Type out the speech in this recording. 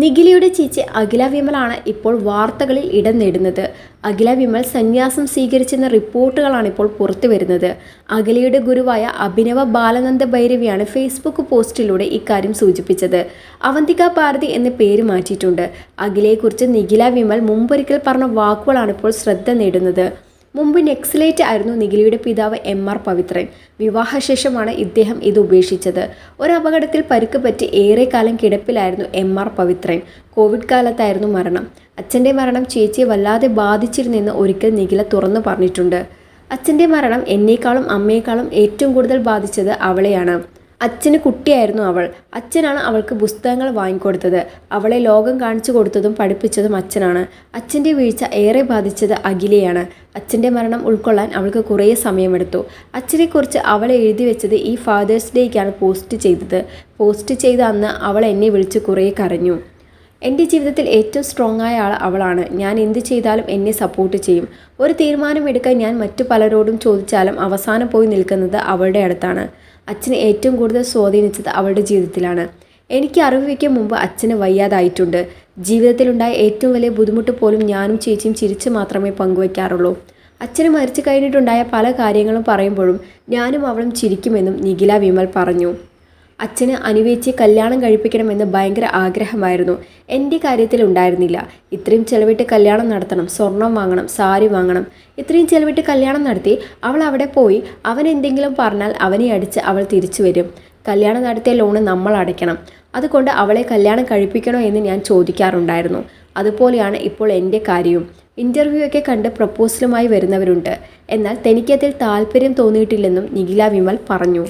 നിഖിലയുടെ ചേച്ചി അഖില വിമലാണ് ഇപ്പോൾ വാർത്തകളിൽ ഇടം നേടുന്നത്. അഖില വിമൽ സന്യാസം സ്വീകരിച്ചെന്ന റിപ്പോർട്ടുകളാണ് ഇപ്പോൾ പുറത്തു വരുന്നത്. അഖിലയുടെ ഗുരുവായ അഭിനവ ബാലനന്ദ ഭൈരവിയാണ് ഫേസ്ബുക്ക് പോസ്റ്റിലൂടെ ഇക്കാര്യം സൂചിപ്പിച്ചത്. അവന്തിക ഭാരതി എന്ന പേര് മാറ്റിയിട്ടുണ്ട്. അഖിലയെക്കുറിച്ച് നിഖില വിമൽ മുമ്പൊരിക്കൽ പറഞ്ഞ വാക്കുകളാണ് ഇപ്പോൾ ശ്രദ്ധ നേടുന്നത്. മുമ്പ് നെക്സലേറ്റ് ആയിരുന്നു നിഖിലയുടെ പിതാവ് എം ആർ പവിത്രൻ. വിവാഹശേഷമാണ് ഇദ്ദേഹം ഇത് ഉപേക്ഷിച്ചത്. ഒരു അപകടത്തിൽ പരുക്ക് പറ്റി ഏറെക്കാലം കിടപ്പിലായിരുന്നു എം ആർ പവിത്രൻ. കോവിഡ് കാലത്തായിരുന്നു മരണം. അച്ഛന്റെ മരണം ചേച്ചിയെ വല്ലാതെ ബാധിച്ചിരുന്നെന്ന് ഒരിക്കൽ നിഖില തുറന്നു പറഞ്ഞിട്ടുണ്ട്. അച്ഛന്റെ മരണം എന്നേക്കാളും അമ്മയെക്കാളും ഏറ്റവും കൂടുതൽ ബാധിച്ചത് അവളെയാണ്. അച്ഛന് കുട്ടിയായിരുന്നു അവൾ. അച്ഛനാണ് അവൾക്ക് പുസ്തകങ്ങൾ വാങ്ങിക്കൊടുത്തത്. അവളെ ലോകം കാണിച്ചു കൊടുത്തതും പഠിപ്പിച്ചതും അച്ഛനാണ്. അച്ഛന്റെ വീഴ്ച ഏറെ ബാധിച്ചത് അഖിലയാണ്. അച്ഛന്റെ മരണം ഉൾക്കൊള്ളാൻ അവൾക്ക് കുറേ സമയമെടുത്തു. അച്ഛനെക്കുറിച്ച് അവൾ എഴുതി വെച്ചത് ഈ ഫാദേഴ്സ് ഡേക്കാണ് പോസ്റ്റ് ചെയ്തത്. പോസ്റ്റ് ചെയ്ത അന്ന് അവൾ എന്നെ വിളിച്ച് കുറേ കരഞ്ഞു. എന്റെ ജീവിതത്തിൽ ഏറ്റവും സ്ട്രോങ് ആയ ആൾ അവളാണ്. ഞാൻ എന്ത് ചെയ്താലും എന്നെ സപ്പോർട്ട് ചെയ്യും. ഒരു തീരുമാനമെടുക്കാൻ ഞാൻ മറ്റു പലരോടും ചോദിച്ചാലും അവസാനം പോയി നിൽക്കുന്നത് അവളുടെ അടുത്താണ്. അച്ഛനെ ഏറ്റവും കൂടുതൽ സ്വാധീനിച്ചത് അവളുടെ ജീവിതത്തിലാണ്. എനിക്ക് അറിവ് മുമ്പ് അച്ഛന് വയ്യാതായിട്ടുണ്ട്. ജീവിതത്തിലുണ്ടായ ഏറ്റവും വലിയ ബുദ്ധിമുട്ട് പോലും ഞാനും ചേച്ചിയും ചിരിച്ച് മാത്രമേ പങ്കുവയ്ക്കാറുള്ളൂ. അച്ഛന് മരിച്ചു കഴിഞ്ഞിട്ടുണ്ടായ പല കാര്യങ്ങളും പറയുമ്പോഴും ഞാനും അവളും ചിരിക്കുമെന്നും നിഖില വിമൽ പറഞ്ഞു. അച്ഛന് അനുവേച്ചി കല്യാണം കഴിപ്പിക്കണമെന്ന് ഭയങ്കര ആഗ്രഹമായിരുന്നു. എന്റെ കാര്യത്തിൽ ഉണ്ടായിരുന്നില്ല. ഇത്രയും ചിലവിട്ട് കല്യാണം നടത്തണം. സ്വർണം വാങ്ങണം. സാരി വാങ്ങണം. ഇത്രയും ചിലവിട്ട് കല്യാണം നടത്തി അവൾ അവിടെ പോയി. അവൻ എന്തെങ്കിലും പറഞ്ഞാൽ അവനെ അടിച്ച് അവൾ തിരിച്ചു വരും. കല്യാണം നടത്തിയ ലോണ് നമ്മൾ അടയ്ക്കണം. അതുകൊണ്ട് അവളെ കല്യാണം കഴിപ്പിക്കണോ എന്ന് ഞാൻ ചോദിക്കാറുണ്ടായിരുന്നു. അതുപോലെയാണ് ഇപ്പോൾ എന്റെ കാര്യവും. ഇന്റർവ്യൂ ഒക്കെ കണ്ട് പ്രപ്പോസലുമായി വരുന്നവരുണ്ട്. എന്നാൽ തനിക്കതിൽ താല്പര്യം തോന്നിയിട്ടില്ലെന്നും നിഖില വിമൽ പറഞ്ഞു.